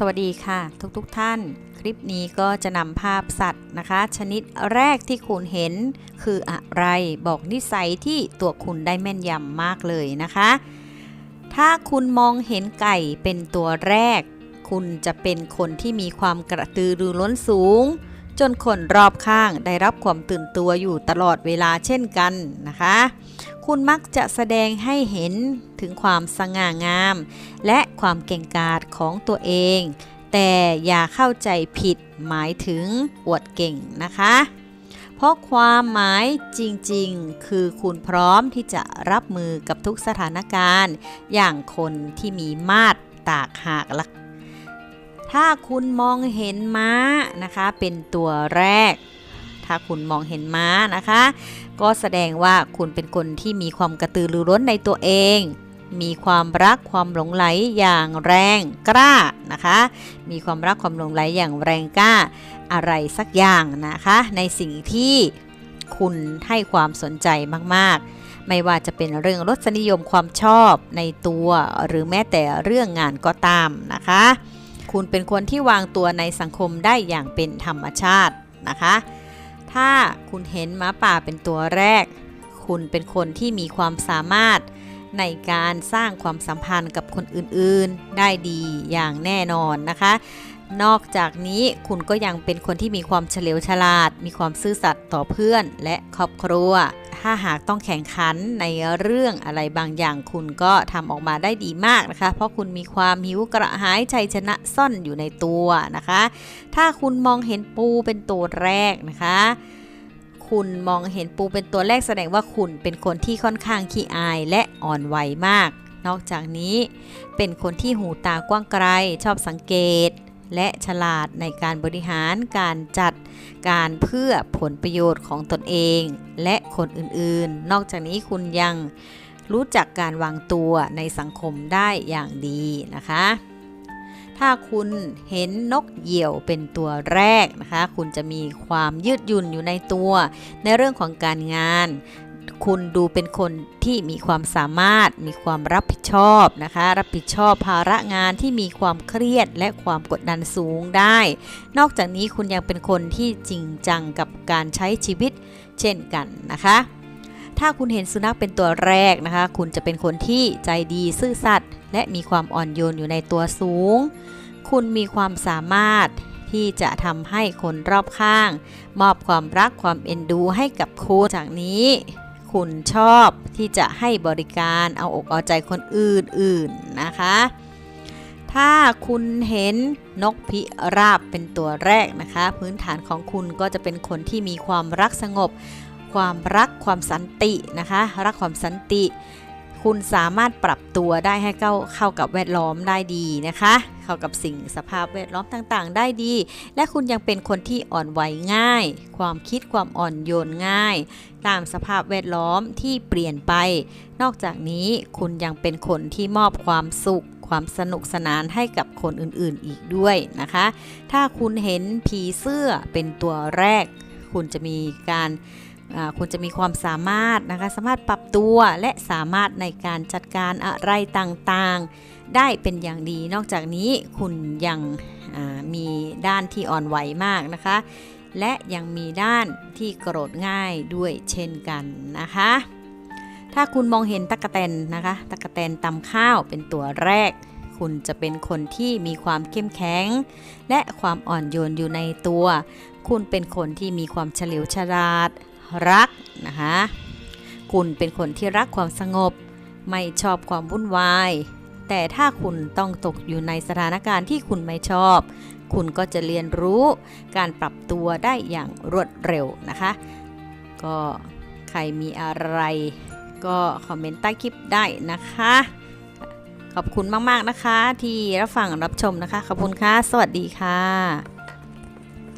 สวัสดีค่ะ ทุกๆทท่าน คลิปนี้ก็จะนำภาพสัตว์นะคะ ชนิดแรกที่คุณเห็นคืออะไรบอกนิสัยที่ตัวคุณได้แม่นยำมากเลยนะคะ ถ้าคุณมองเห็นไก่เป็นตัวแรก คุณจะเป็นคนที่มีความกระตือรือร้นสูง จนคนรอบข้างได้รับความตื่นตัวอยู่ตลอดเวลาเช่นกันนะคะ คุณมักจะแสดงให้เห็นถึงความสง่างาม และความเก่งกาจของตัวเอง แต่อย่าเข้าใจผิดหมายถึงอวดเก่งนะคะ เพราะความหมายจริงๆ คือคุณพร้อมที่จะรับมือกับทุกสถานการณ์ อย่างคนที่มีมาดตากหากละถ้าคุณมองเห็นม้านะคะ เป็นตัวแรก ถ้าคุณมองเห็นม้านะคะ ก็แสดงว่าคุณเป็นคนที่มีความกระตือรือร้นในตัวเอง มีความรักความหลงไหลอย่างแรงกล้านะคะ มีความรักความหลงไหลอย่างแรงกล้าอะไรสักอย่างนะคะ ในสิ่งที่คุณให้ความสนใจมากๆไม่ว่าจะเป็นเรื่องรสนิยมความชอบในตัวหรือแม้แต่เรื่องงานก็ตามนะคะ คุณเป็นคนที่วางตัวในสังคมได้อย่างเป็นธรรมชาตินะคะ ถ้าคุณเห็นม้าป่าเป็นตัวแรก คุณเป็นคนที่มีความสามารถในการสร้างความสัมพันธ์กับคนอื่นๆ ได้ดีอย่างแน่นอนนะคะ นอกจากนี้คุณก็ยังเป็นคนที่มีความเฉลียวฉลาด มีความซื่อสัตย์ต่อเพื่อนและครอบครัว ถ้าหากต้องแข่งขันในเรื่องอะไรบางอย่าง คุณก็ทำออกมาได้ดีมากนะคะ เพราะคุณมีความหิวกระหายชัยชนะซ่อนอยู่ในตัวนะคะ ถ้าคุณมองเห็นปูเป็นตัวแรกนะคะคุณมองเห็นปูเป็นตัวแรกแสดงว่าคุณเป็นคนที่ค่อนข้างขี้อายและอ่อนไหวมาก นอกจากนี้เป็นคนที่หูตากว้างไกล ชอบสังเกต และฉลาดในการบริหารการจัดการเพื่อผลประโยชน์ของตนเอง และคนอื่นๆ นอกจากนี้คุณยังรู้จักการวางตัวในสังคมได้อย่างดีนะคะ ถ้าคุณเห็นนกเหยี่ยวเป็นตัวแรกนะคะ คุณจะมีความยืดหยุ่นอยู่ในตัว ในเรื่องของการงาน คุณดูเป็นคนที่มีความสามารถ มีความรับผิดชอบนะคะ รับผิดชอบภาระงานที่มีความเครียดและความกดดันสูงได้ นอกจากนี้คุณยังเป็นคนที่จริงจังกับการใช้ชีวิตเช่นกันนะคะ ถ้าคุณเห็นสุนัขเป็นตัวแรกนะคะ คุณจะเป็นคนที่ใจดีซื่อสัตย์และมีความอ่อนโยนอยู่ในตัวสูง คุณมีความสามารถที่จะทำให้คนรอบข้าง มอบความรักความเอ็นดูให้กับคุณจากนี้ คุณชอบที่จะให้บริการเอาอกเอาใจคนอื่นๆนะคะ ถ้าคุณเห็นนกพิราบเป็นตัวแรกนะคะ พื้นฐานของคุณก็จะเป็นคนที่มีความรักสงบ ความรักความสันตินะคะ รักความสันติ คุณสามารถปรับตัวได้ให้เข้าเข้ากับแวดล้อมได้ดีนะคะ เข้ากับสิ่งสภาพแวดล้อมต่างๆ ได้ดี และคุณยังเป็นคนที่อ่อนไหวง่าย ความคิดความอ่อนโยนง่าย ตามสภาพแวดล้อมที่เปลี่ยนไป นอกจากนี้คุณยังเป็นคนที่มอบความสุขความสนุกสนานให้กับคนอื่นๆอีกด้วยนะคะ ถ้าคุณเห็นผีเสื้อเป็นตัวแรก คุณจะมีการ คุณจะมีความสามารถนะคะสามารถปรับตัวและสามารถในการจัดการอะไรต่างๆ ได้เป็นอย่างดี นอกจากนี้คุณยังมีด้านที่อ่อนไหวมากนะคะ และยังมีด้านที่โกรธง่ายด้วยเช่นกันนะคะ ถ้าคุณมองเห็นตะกะแตนนะคะตะกะแตนตำข้าวเป็นตัวแรก คุณจะเป็นคนที่มีความเข้มแข็ง และความอ่อนโยนอยู่ในตัว คุณเป็นคนที่มีความเฉลียวฉลาด รักนะคะคุณเป็นคนที่รักความสงบ ไม่ชอบความวุ่นวาย แต่ถ้าคุณต้องตกอยู่ในสถานการณ์ที่คุณไม่ชอบ คุณก็จะเรียนรู้การปรับตัวได้อย่างรวดเร็วนะคะ ก็ใครมีอะไรก็คอมเมนต์ใต้คลิปได้นะคะ ขอบคุณมาก ๆ นะคะที่รับฟังรับชมนะคะ ขอบคุณค่ะ สวัสดีค่ะ